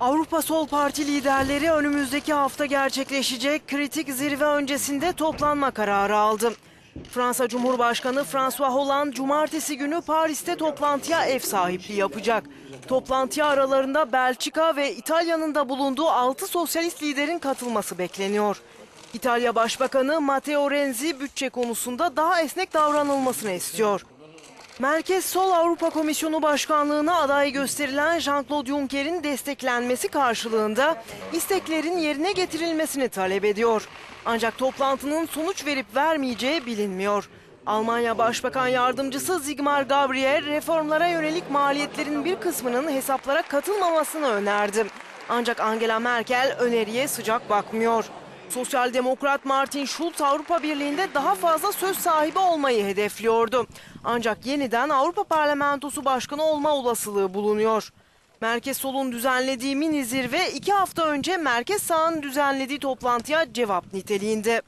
Avrupa Sol Parti liderleri önümüzdeki hafta gerçekleşecek kritik zirve öncesinde toplanma kararı aldı. Fransa Cumhurbaşkanı François Hollande cumartesi günü Paris'te toplantıya ev sahipliği yapacak. Toplantıya aralarında Belçika ve İtalya'nın da bulunduğu 6 sosyalist liderin katılması bekleniyor. İtalya Başbakanı Matteo Renzi bütçe konusunda daha esnek davranılmasını istiyor. Merkez Sol Avrupa Komisyonu Başkanlığı'na aday gösterilen Jean-Claude Juncker'in desteklenmesi karşılığında isteklerin yerine getirilmesini talep ediyor. Ancak toplantının sonuç verip vermeyeceği bilinmiyor. Almanya Başbakan Yardımcısı Sigmar Gabriel reformlara yönelik maliyetlerin bir kısmının hesaplara katılmamasını önerdi. Ancak Angela Merkel öneriye sıcak bakmıyor. Sosyal Demokrat Martin Schulz Avrupa Birliği'nde daha fazla söz sahibi olmayı hedefliyordu. Ancak yeniden Avrupa Parlamentosu Başkanı olma olasılığı bulunuyor. Merkez Sol'un düzenlediği mini zirve iki hafta önce Merkez Sağ'ın düzenlediği toplantıya cevap niteliğinde.